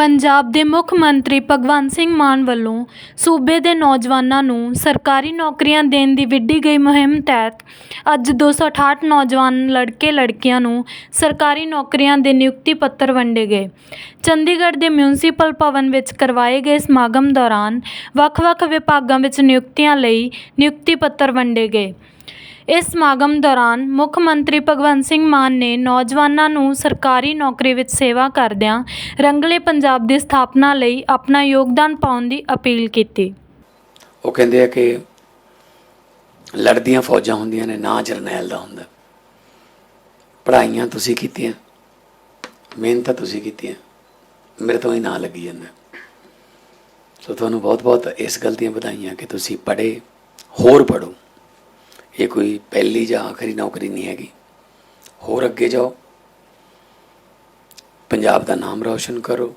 ਪੰਜਾਬ ਦੇ ਮੁੱਖ ਮੰਤਰੀ ਭਗਵੰਤ ਸਿੰਘ ਮਾਨ ਵੱਲੋਂ ਸੂਬੇ ਦੇ ਨੌਜਵਾਨਾਂ ਨੂੰ ਸਰਕਾਰੀ ਨੌਕਰੀਆਂ ਦੇਣ ਦੀ ਵਿੱਢੀ ਗਈ ਮੁਹਿੰਮ ਤਹਿਤ ਅੱਜ 268 ਨੌਜਵਾਨ ਲੜਕੇ ਲੜਕੀਆਂ ਨੂੰ ਸਰਕਾਰੀ ਨੌਕਰੀਆਂ ਦੇ ਨਿਯੁਕਤੀ ਪੱਤਰ ਵੰਡੇ ਗਏ। ਚੰਡੀਗੜ੍ਹ ਦੇ ਮਿਊਨਿਸਪਲ ਭਵਨ ਵਿੱਚ ਕਰਵਾਏ ਗਏ ਸਮਾਗਮ ਦੌਰਾਨ ਵੱਖ-ਵੱਖ ਵਿਭਾਗਾਂ ਵਿੱਚ ਨਿਯੁਕਤੀਆਂ ਲਈ ਨਿਯੁਕਤੀ ਪੱਤਰ ਵੰਡੇ ਗਏ। ਇਸ ਸਮਾਗਮ ਦੌਰਾਨ ਮੁੱਖ ਮੰਤਰੀ ਭਗਵੰਤ ਸਿੰਘ ਮਾਨ ਨੇ ਨੌਜਵਾਨਾਂ ਨੂੰ ਸਰਕਾਰੀ ਨੌਕਰੀ ਵਿੱਚ ਸੇਵਾ ਕਰਦਿਆਂ ਰੰਗਲੇ ਪੰਜਾਬ ਦੀ ਸਥਾਪਨਾ ਲਈ ਆਪਣਾ ਯੋਗਦਾਨ ਪਾਉਣ ਦੀ ਅਪੀਲ ਕੀਤੀ। ਉਹ ਕਹਿੰਦੇ ਆ ਕਿ ਲੜਦੀਆਂ ਫੌਜਾਂ ਹੁੰਦੀਆਂ ਨੇ, ਨਾ ਜਰਨੈਲ ਦਾ ਹੁੰਦਾ। ਪੜ੍ਹਾਈਆਂ ਤੁਸੀਂ ਕੀਤੀਆਂ, ਮਿਹਨਤਾਂ ਤੁਸੀਂ ਕੀਤੀਆਂ, ਮੇਰੇ ਤੋਂ ਹੀ ਨਾ ਲੱਗੀ ਜਾਂਦਾ। ਸੋ ਤੁਹਾਨੂੰ ਬਹੁਤ-ਬਹੁਤ ਇਸ ਗੱਲ ਦੀਆਂ ਵਧਾਈਆਂ ਕਿ ਤੁਸੀਂ ਪੜ੍ਹੇ, ਹੋਰ ਪੜ੍ਹੋ। ਇਹ ਕੋਈ ਪਹਿਲੀ ਜਾਂ ਆਖਰੀ ਨੌਕਰੀ ਨਹੀਂ ਹੈਗੀ, ਹੋਰ ਅੱਗੇ ਜਾਓ। ਪੰਜਾਬ ਦਾ ਨਾਮ ਰੌਸ਼ਨ ਕਰੋ।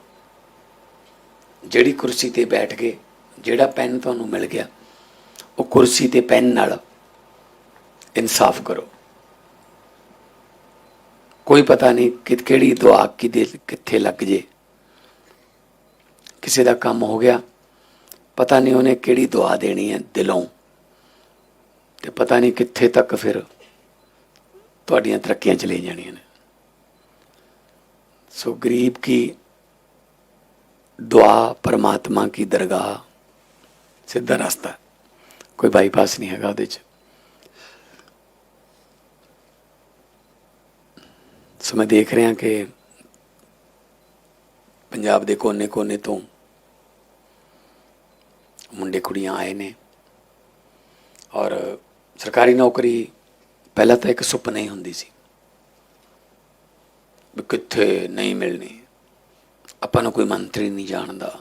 ਜਿਹੜੀ ਕੁਰਸੀ ਤੇ ਬੈਠ ਗਏ ਜਿਹੜਾ ਪੈਨ ਤੁਹਾਨੂੰ ਮਿਲ ਗਿਆ, ਉਹ ਕੁਰਸੀ ਤੇ ਪੈਨ ਨਾਲ ਇਨਸਾਫ ਕਰੋ। ਕੋਈ ਪਤਾ ਨਹੀਂ ਕਿ ਕਿਹੜੀ ਦੁਆ ਕਿਦੇ ਕਿੱਥੇ ਲੱਗ ਜੇ। ਕਿਸੇ ਦਾ ਕੰਮ ਹੋ ਗਿਆ, ਪਤਾ ਨਹੀਂ ਉਹਨੇ ਕਿਹੜੀ ਦੁਆ ਦੇਣੀ ਹੈ ਦਿਲੋਂ। ਤੇ ਪਤਾ ਨਹੀਂ ਕਿੱਥੇ ਤੱਕ ਫਿਰ ਤੁਹਾਡੀਆਂ ਤਰੱਕੀਆਂ ਚਲੇ ਜਾਣੀਆਂ ਨੇ। ਸੋ ਗਰੀਬ ਕੀ ਦੁਆ ਪਰਮਾਤਮਾ ਕੀ ਦਰਗਾਹ, ਸਿੱਧਾ ਰਸਤਾ। ਕੋਈ ਬਾਈਪਾਸ ਨਹੀਂ ਹੈਗਾ ਉਹਦੇ 'ਚ। ਸੋ ਮੈਂ ਦੇਖ ਰਿਹਾ ਕਿ ਪੰਜਾਬ ਦੇ ਕੋਨੇ-ਕੋਨੇ ਤੋਂ ਮੁੰਡੇ ਕੁੜੀਆਂ ਆਏ ਨੇ ਔਰ ਸਰਕਾਰੀ ਨੌਕਰੀ ਪਹਿਲਾਂ ਤਾਂ ਇੱਕ ਸੁਪਨਾ ਹੀ ਹੁੰਦੀ ਸੀ ਵੀ ਕਿੱਥੇ ਨਹੀਂ ਮਿਲਣੀ। ਆਪਾਂ ਨੂੰ ਕੋਈ ਮੰਤਰੀ ਨਹੀਂ ਜਾਣਦਾ।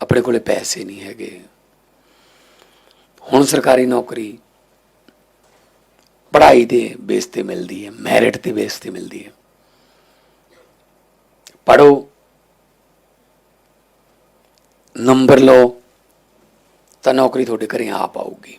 ਆਪਣੇ ਕੋਲੇ ਪੈਸੇ ਨਹੀਂ ਹੈਗੇ। ਹੁਣ ਸਰਕਾਰੀ ਨੌਕਰੀ ਪੜ੍ਹਾਈ ਦੇ ਬੇਸ ਤੇ ਮਿਲਦੀ ਹੈ ਮੈਰਿਟ ਤੇ ਬੇਸ ਤੇ ਮਿਲਦੀ ਹੈ। ਪੜੋ ਨੰਬਰ ਲਓ, ਤਾਂ ਨੌਕਰੀ ਤੁਹਾਡੇ ਘਰੇ ਆਪ ਆਊਗੀ।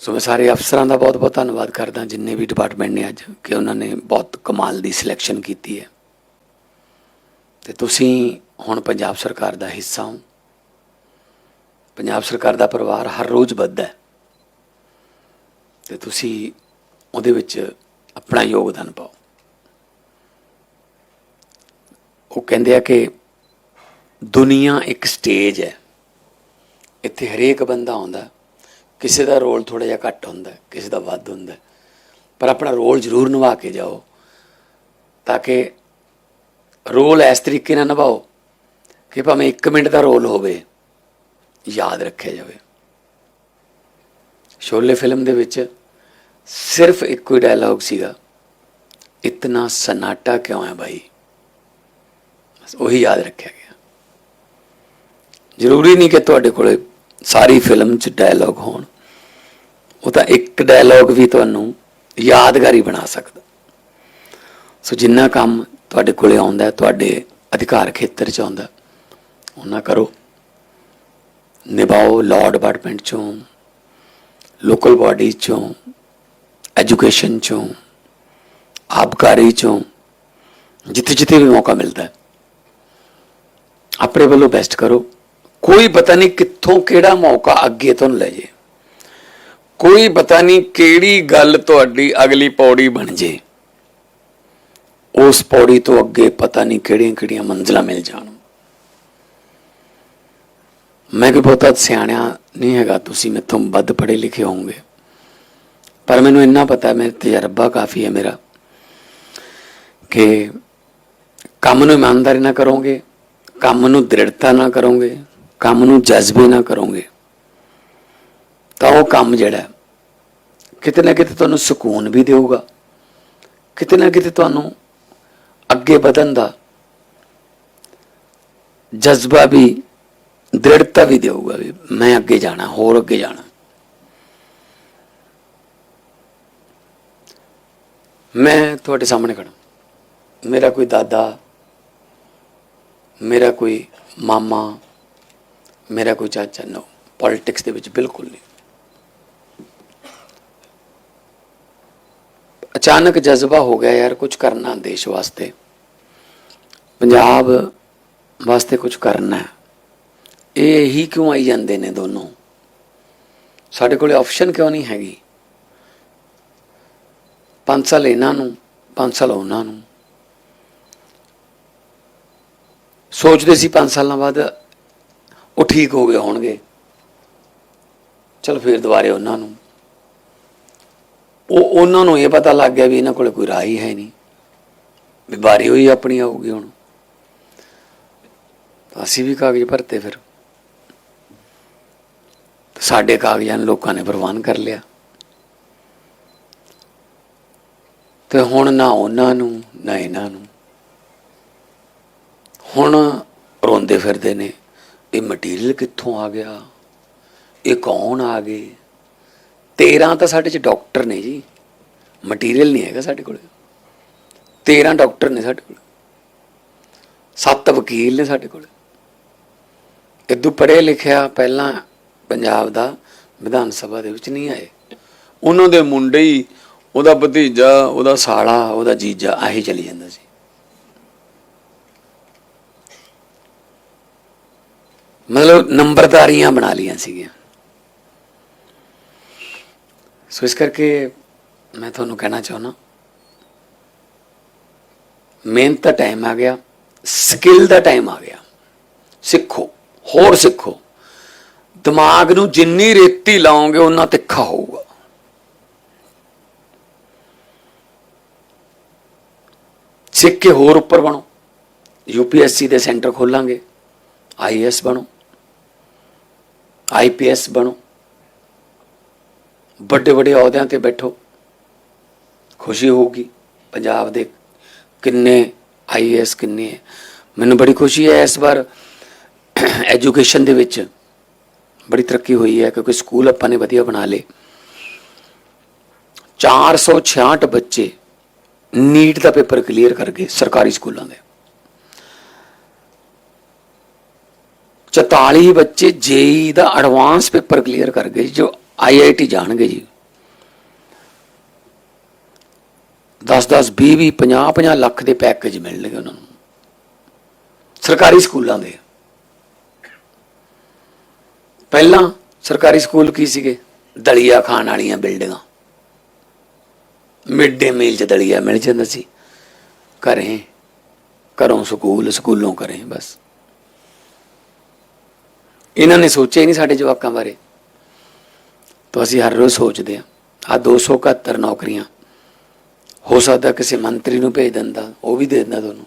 ਸੋ ਮੈਂ ਸਾਰੇ ਅਫਸਰਾਂ ਦਾ ਬਹੁਤ ਬਹੁਤ ਧੰਨਵਾਦ ਕਰਦਾ, ਜਿੰਨੇ ਵੀ ਡਿਪਾਰਟਮੈਂਟ ਨੇ ਅੱਜ, ਕਿ ਉਹਨਾਂ ਨੇ ਬਹੁਤ ਕਮਾਲ ਦੀ ਸਿਲੈਕਸ਼ਨ ਕੀਤੀ ਹੈ। ਤੇ ਤੁਸੀਂ ਹੁਣ ਪੰਜਾਬ ਸਰਕਾਰ ਦਾ ਹਿੱਸਾ ਹੋ। ਪੰਜਾਬ ਸਰਕਾਰ ਦਾ ਪਰਿਵਾਰ ਹਰ ਰੋਜ਼ ਵੱਧਦਾ ਹੈ। ਤੇ ਤੁਸੀਂ ਉਹਦੇ ਵਿੱਚ ਆਪਣਾ ਯੋਗਦਾਨ ਪਾਓ। ਉਹ ਕਹਿੰਦੇ ਆ ਕਿ ਦੁਨੀਆ ਇੱਕ ਸਟੇਜ ਹੈ। ਇੱਥੇ ਹਰੇਕ ਬੰਦਾ ਆਉਂਦਾ। ਕਿਸੇ ਦਾ ਰੋਲ ਥੋੜਾ ਜਿਹਾ ਘੱਟ ਹੁੰਦਾ, ਕਿਸੇ ਦਾ ਵੱਧ ਹੁੰਦਾ। ਪਰ ਆਪਣਾ ਰੋਲ ਜ਼ਰੂਰ ਨਿਭਾ ਕੇ ਜਾਓ, ਤਾਂ ਕਿ ਰੋਲ ਇਸ ਤਰੀਕੇ ਨਾਲ ਨਿਭਾਓ ਕਿ ਭਾਵੇਂ 1 ਮਿੰਟ ਦਾ ਰੋਲ ਹੋਵੇ, ਯਾਦ ਰੱਖਿਆ ਜਾਵੇ। ਸ਼ੋਲੇ ਫਿਲਮ ਦੇ ਵਿੱਚ ਸਿਰਫ ਇੱਕੋ ਹੀ ਡਾਇਲੌਗ ਸੀਗਾ, ਇਤਨਾ ਸਨਾਟਾ ਕਿਉਂ ਹੈ ਭਾਈ ਬਸ ਉਹੀ ਯਾਦ ਰੱਖਿਆ ਗਿਆ। ਜ਼ਰੂਰੀ ਨਹੀਂ ਕਿ ਤੁਹਾਡੇ ਕੋਲੇ ਸਾਰੀ ਫਿਲਮ 'ਚ ਡਾਇਲੌਗ ਹੋਣ। ਉਹ ਤਾਂ ਇੱਕ ਡਾਇਲੌਗ ਵੀ ਤੁਹਾਨੂੰ ਯਾਦਗਾਰੀ ਬਣਾ ਸਕਦਾ। ਸੋ ਜਿੰਨਾ ਕੰਮ ਤੁਹਾਡੇ ਕੋਲੇ ਆਉਂਦਾ, ਤੁਹਾਡੇ ਅਧਿਕਾਰ ਖੇਤਰ 'ਚ ਆਉਂਦਾ ਉਹਨਾਂ ਕਰੋ। ਨਿਭਾਓ ਲਾਅ ਡਿਪਾਰਟਮੈਂਟ 'ਚੋਂ ਲੋਕਲ ਬਾਡੀ 'ਚੋਂ ਐਜੂਕੇਸ਼ਨ 'ਚੋਂ, ਆਬਕਾਰੀ 'ਚੋਂ ਜਿੱਥੇ ਜਿੱਥੇ ਵੀ ਮੌਕਾ ਮਿਲਦਾ ਹੈ। ਆਪਣੇ ਵੱਲੋਂ ਬੈਸਟ ਕਰੋ। ਕੋਈ ਪਤਾ ਨਹੀਂ ਕਿੱਥੋਂ ਕਿਹੜਾ ਮੌਕਾ ਅੱਗੇ ਤੁਹਾਨੂੰ ਲੈ ਜੇ। ਕੋਈ ਪਤਾ ਨਹੀਂ ਕਿਹੜੀ ਗੱਲ ਤੁਹਾਡੀ ਅਗਲੀ ਪੌੜੀ ਬਣ ਜੇ। ਉਸ ਪੌੜੀ ਤੋਂ ਅੱਗੇ ਪਤਾ ਨਹੀਂ ਕਿਹੜੀਆਂ ਕਿਹੜੀਆਂ ਮੰਜ਼ਲਾਂ ਮਿਲ ਜਾਣ। ਮੈਂ ਕਿ ਬਹੁਤਾ ਸਿਆਣਿਆ ਨਹੀਂ ਹੈਗਾ, ਤੁਸੀਂ ਮੈਥੋਂ ਵੱਧ ਪੜ੍ਹੇ ਲਿਖੇ ਹੋਵੋਗੇ। ਪਰ ਮੈਨੂੰ ਇੰਨਾ ਪਤਾ ਮੇਰੇ ਤਜਰਬਾ ਕਾਫੀ ਹੈ ਮੇਰਾ, ਕਿ ਕੰਮ ਨੂੰ ਇਮਾਨਦਾਰੀ ਨਾਲ ਕਰੋਗੇ, ਕੰਮ ਨੂੰ ਦ੍ਰਿੜਤਾ ਨਾਲ ਕਰੋਗੇ ਕੰਮ ਨੂੰ ਜਜ਼ਬੇ ਨਾ ਕਰੋਗੇ, ਤਾਂ ਉਹ ਕੰਮ ਜਿਹੜਾ ਕਿਤੇ ਨਾ ਕਿਤੇ ਤੁਹਾਨੂੰ ਸਕੂਨ ਵੀ ਦੇਊਗਾ, ਕਿਤੇ ਨਾ ਕਿਤੇ ਤੁਹਾਨੂੰ ਅੱਗੇ ਵਧਣ ਦਾ ਜਜ਼ਬਾ ਵੀ, ਦ੍ਰਿੜਤਾ ਵੀ ਦੇਊਗਾ ਵੀ ਮੈਂ ਅੱਗੇ ਜਾਣਾ, ਹੋਰ ਅੱਗੇ ਜਾਣਾ। ਮੈਂ ਤੁਹਾਡੇ ਸਾਹਮਣੇ ਖੜਾ ਮੇਰਾ ਕੋਈ ਦਾਦਾ, ਮੇਰਾ ਕੋਈ ਮਾਮਾ ਮੇਰਾ ਕੋਈ ਚਾਚਾ ਨੋ ਪੋਲਿਟਿਕਸ ਦੇ ਵਿੱਚ ਬਿਲਕੁਲ ਨਹੀਂ। ਅਚਾਨਕ ਜਜ਼ਬਾ ਹੋ ਗਿਆ ਯਾਰ ਕੁਝ ਕਰਨਾ ਦੇਸ਼ ਵਾਸਤੇ। ਪੰਜਾਬ ਵਾਸਤੇ ਕੁਝ ਕਰਨਾ ਇਹ ਹੀ ਕਿਉਂ ਆਈ ਜਾਂਦੇ ਨੇ ਦੋਨੋਂ? ਸਾਡੇ ਕੋਲੇ ਆਪਸ਼ਨ ਕਿਉਂ ਨਹੀਂ ਹੈਗੀ? 5 ਸਾਲ ਇਹਨਾਂ ਨੂੰ 5 ਸਾਲ ਉਹਨਾਂ ਨੂੰ। ਸੋਚਦੇ ਸੀ 5 ਸਾਲਾਂ ਬਾਅਦ ਉਹ ਠੀਕ ਹੋ ਗਏ ਹੋਣਗੇ। ਚਲ ਫਿਰ ਦੁਬਾਰੇ ਉਹਨਾਂ ਨੂੰ। ਉਹ ਉਹਨਾਂ ਨੂੰ ਇਹ ਪਤਾ ਲੱਗ ਗਿਆ ਵੀ ਇਹਨਾਂ ਕੋਲ ਕੋਈ ਰਾਹ ਹੀ ਹੈ ਨਹੀਂ। ਵੀ ਬਾਰੀ ਹੋਈ ਆਪਣੀ ਆਊਗੀ ਹੁਣ। ਅਸੀਂ ਵੀ ਕਾਗਜ਼ ਭਰਤੇ ਫਿਰ। ਸਾਡੇ ਕਾਗਜ਼ਾਂ ਨੂੰ ਲੋਕਾਂ ਨੇ ਪ੍ਰਵਾਨ ਕਰ ਲਿਆ। ਤੇ ਹੁਣ ਨਾ ਉਹਨਾਂ ਨੂੰ, ਨਾ ਇਹਨਾਂ ਨੂੰ। ਹੁਣ ਰੋਂਦੇ ਫਿਰਦੇ ਨੇ। ਇਹ ਮਟੀਰੀਅਲ ਕਿੱਥੋਂ ਆ ਗਿਆ? ਇਹ ਕੌਣ ਆ ਗਏ? 13 ਤਾਂ ਸਾਡੇ ਚ ਡਾਕਟਰ ਨੇ ਜੀ। ਮਟੀਰੀਅਲ ਨਹੀਂ ਹੈਗਾ ਸਾਡੇ ਕੋਲ। 13 ਡਾਕਟਰ ਨੇ ਸਾਡੇ ਕੋਲ। ਸੱਤ ਵਕੀਲ ਨੇ ਸਾਡੇ ਕੋਲ। ਇਦੋਂ ਪੜ੍ਹੇ ਲਿਖਿਆ ਪਹਿਲਾਂ ਪੰਜਾਬ ਦਾ ਵਿਧਾਨ ਸਭਾ ਦੇ ਵਿੱਚ ਨਹੀਂ ਆਏ। ਉਹਨਾਂ ਦੇ ਮੁੰਡੇ ਹੀ ਉਹਦਾ ਭਤੀਜਾ, ਉਹਦਾ ਸਾਲਾ, ਉਹਦਾ ਜੀਜਾ, ਆਹੀ ਚਲੀ ਜਾਂਦਾ ਸੀ। ਮਤਲਬ ਨੰਬਰਦਾਰੀਆਂ ਬਣਾ ਲੀਆਂ ਸੀਗੀਆਂ। ਸੋ ਇਸ ਕਰਕੇ ਮੈਂ ਤੁਹਾਨੂੰ ਕਹਿਣਾ ਚਾਹੁੰਦਾ, ਮਿਹਨਤ ਦਾ ਟਾਈਮ ਆ ਗਿਆ, ਸਕਿੱਲ ਦਾ ਟਾਈਮ ਆ ਗਿਆ। ਸਿੱਖੋ, ਹੋਰ ਸਿੱਖੋ। ਦਿਮਾਗ ਨੂੰ ਜਿੰਨੀ ਰੇਤੀ ਲਾਓਗੇ ਉਨਾ ਤਿੱਖਾ ਹੋਊਗਾ। ਸਿੱਖ ਕੇ ਹੋਰ ਉੱਪਰ ਬਣੋ। ਯੂਪੀਐਸਸੀ ਦੇ ਸੈਂਟਰ ਖੋਲਾਂਗੇ ਆਈਐਸ ਬਣੋ। ਆਈਪੀਐਸ ਬਣੋ। ਵੱਡੇ ਵੱਡੇ ਅਹੁਦਿਆਂ ਤੇ ਬੈਠੋ। ਖੁਸ਼ੀ ਹੋਊਗੀ। ਪੰਜਾਬ ਦੇ ਕਿੰਨੇ ਆਈਐਸ ਕਿੰਨੇ ਹੈ। ਮੈਨੂੰ ਬੜੀ ਖੁਸ਼ੀ ਹੈ ਇਸ ਵਾਰ ਐਜੂਕੇਸ਼ਨ ਦੇ ਵਿੱਚ। ਬੜੀ ਤਰੱਕੀ ਹੋਈ ਹੈ ਕਿਉਂਕਿ ਸਕੂਲ ਆਪਾਂ ਨੇ ਵਧੀਆ ਬਣਾ ਲਏ। 466 ਬੱਚੇ ਨੀਟ ਦਾ ਪੇਪਰ ਕਲੀਅਰ ਕਰ ਗਏ ਸਰਕਾਰੀ ਸਕੂਲਾਂ ਦੇ। 44 ਬੱਚੇ ਜੇਈ ਦਾ ਐਡਵਾਂਸ ਪੇਪਰ ਕਲੀਅਰ ਕਰ ਗਏ ਜੋ ਆਈਆਈਟੀ ਜਾਣਗੇ ਜੀ। 10 10 20 20 50 50 ਲੱਖ ਦੇ ਪੈਕੇਜ ਮਿਲਣਗੇ ਉਹਨਾਂ ਨੂੰ। ਸਰਕਾਰੀ ਸਕੂਲਾਂ ਦੇ। ਪਹਿਲਾਂ ਸਰਕਾਰੀ ਸਕੂਲ ਕੀ ਸੀਗੇ? ਦਲੀਆ ਖਾਣ ਵਾਲੀਆਂ ਬਿਲਡਿੰਗਾਂ। ਮਿਡ ਡੇ ਮੀਲ ਚ ਦਲੀਆ ਮਿਲ ਜਾਂਦਾ ਸੀ। ਘਰੇ। ਘਰੋਂ ਸਕੂਲ, ਸਕੂਲੋਂ ਕਰੇ ਬਸ। ਇਹਨਾਂ ਨੇ ਸੋਚਿਆ ਹੀ ਨਹੀਂ ਸਾਡੇ ਜਵਾਕਾਂ ਬਾਰੇ। ਤਾਂ ਅਸੀਂ ਹਰ ਰੋਜ਼ ਸੋਚਦੇ ਹਾਂ ਆ 271 ਨੌਕਰੀਆਂ, ਹੋ ਸਕਦਾ ਕਿਸੇ ਮੰਤਰੀ ਨੂੰ ਭੇਜ ਦਿੰਦਾ, ਉਹ ਵੀ ਦੇ ਦਿੰਦਾ ਤੁਹਾਨੂੰ।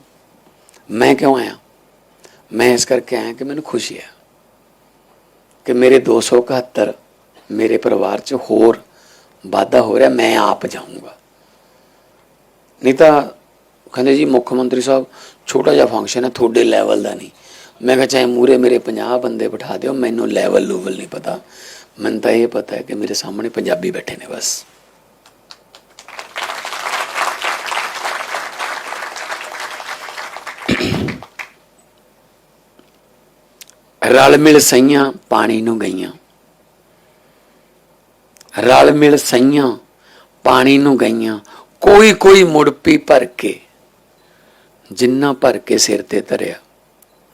ਮੈਂ ਕਿਉਂ ਆਇਆ? ਮੈਂ ਇਸ ਕਰਕੇ ਆਇਆ ਕਿ ਮੈਨੂੰ ਖੁਸ਼ੀ ਹੈ ਕਿ ਮੇਰੇ 271 ਮੇਰੇ ਪਰਿਵਾਰ 'ਚ ਹੋਰ ਵਾਧਾ ਹੋ ਰਿਹਾ, ਮੈਂ ਆਪ ਜਾਊਂਗਾ। ਨਹੀਂ ਤਾਂ ਕਹਿੰਦੇ ਜੀ, ਮੁੱਖ ਮੰਤਰੀ ਸਾਹਿਬ, ਛੋਟਾ ਜਿਹਾ ਫੰਕਸ਼ਨ ਹੈ, ਤੁਹਾਡੇ ਲੈਵਲ ਦਾ ਨਹੀਂ। ਮੈਂ ਕਿਹਾ, ਚਾਹੇ ਮੂਰੇ ਮੇਰੇ 50 ਬੰਦੇ ਬਿਠਾ ਦਿਓ, ਮੈਨੂੰ ਲੈਵਲ ਲੂਵਲ ਨਹੀਂ ਪਤਾ। ਮੈਨੂੰ ਤਾਂ ਇਹ ਪਤਾ ਹੈ ਕਿ ਮੇਰੇ ਸਾਹਮਣੇ ਪੰਜਾਬੀ ਬੈਠੇ ਨੇ ਬਸ। ਰਲ ਮਿਲ ਸਈਆਂ ਪਾਣੀ ਨੂੰ ਗਈਆਂ। ਰਲ ਮਿਲ ਸਈਆਂ ਪਾਣੀ ਨੂੰ ਗਈਆਂ। ਕੋਈ ਕੋਈ ਮੁੜ ਪੀ ਭਰ ਕੇ, ਜਿੰਨਾ ਭਰ ਕੇ ਸਿਰ ਤੇ ਧਰਿਆ।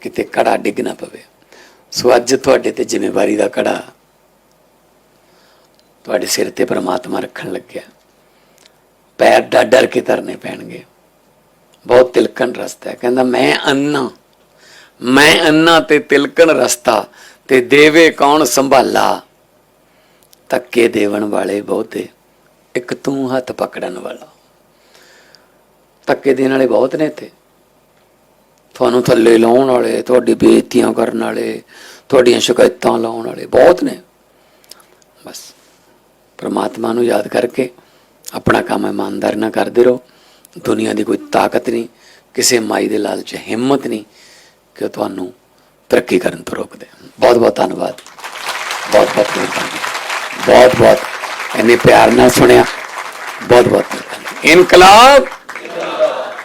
ਕਿਤੇ ਘੜਾ ਡਿੱਗ ਨਾ ਪਵੇ। ਸੋ ਅੱਜ ਤੁਹਾਡੇ ਤੇ ਜ਼ਿੰਮੇਵਾਰੀ ਦਾ ਘੜਾ ਤੁਹਾਡੇ ਸਿਰ ਤੇ ਪ੍ਰਮਾਤਮਾ ਰੱਖਣ ਲੱਗਿਆ। ਪੈਰ ਡਰ ਡਰ ਕੇ ਧਰਨੇ ਪੈਣਗੇ। ਬਹੁਤ ਤਿਲਕਣ ਰਸਤਾ ਹੈ। ਕਹਿੰਦਾ, ਮੈਂ ਅੰਨਾ ਮੈਂ ਅੰਨਾ ਤੇ ਤਿਲਕਣ ਰਸਤਾ, ਤੇ ਦੇਵੇ ਕੌਣ ਸੰਭਾਲਾ? ਧੱਕੇ ਦੇਵਣ ਵਾਲੇ ਬਹੁਤੇ, ਇੱਕ ਤੂੰ ਹੱਥ ਪਕੜਨ ਵਾਲਾ। ਧੱਕੇ ਦੇਣ ਵਾਲੇ ਬਹੁਤ ਨੇ ਤੇ ਤੁਹਾਨੂੰ ਥੱਲੇ ਲਾਉਣ ਵਾਲੇ, ਤੁਹਾਡੀ ਬੇਇੱਜ਼ਤੀਆਂ ਕਰਨ ਵਾਲੇ, ਤੁਹਾਡੀਆਂ ਸ਼ਿਕਾਇਤਾਂ ਲਾਉਣ ਵਾਲੇ ਬਹੁਤ ਨੇ। ਬਸ, ਪ੍ਰਮਾਤਮਾ ਨੂੰ ਯਾਦ ਕਰਕੇ ਆਪਣਾ ਕੰਮ ਇਮਾਨਦਾਰ ਨਾਲ ਕਰਦੇ ਰਹੋ। ਦੁਨੀਆ ਦੀ ਕੋਈ ਤਾਕਤ ਨਹੀਂ, ਕਿਸੇ ਮਾਈ ਦੇ ਲਾਲਚ, ਹਿੰਮਤ ਨਹੀਂ ਕਿ ਉਹ ਤੁਹਾਨੂੰ ਤਰੱਕੀ ਕਰਨ ਤੋਂ ਰੋਕਦੇ। ਬਹੁਤ ਬਹੁਤ ਧੰਨਵਾਦ। ਬਹੁਤ ਬਹੁਤ ਮਿਹਰਬਾਨੀ। ਬਹੁਤ ਬਹੁਤ ਇੰਨੇ ਪਿਆਰ ਨਾਲ ਸੁਣਿਆ। ਬਹੁਤ ਬਹੁਤ ਮਿਹਰਬਾਨੀ। ਇਨਕਲਾਬ!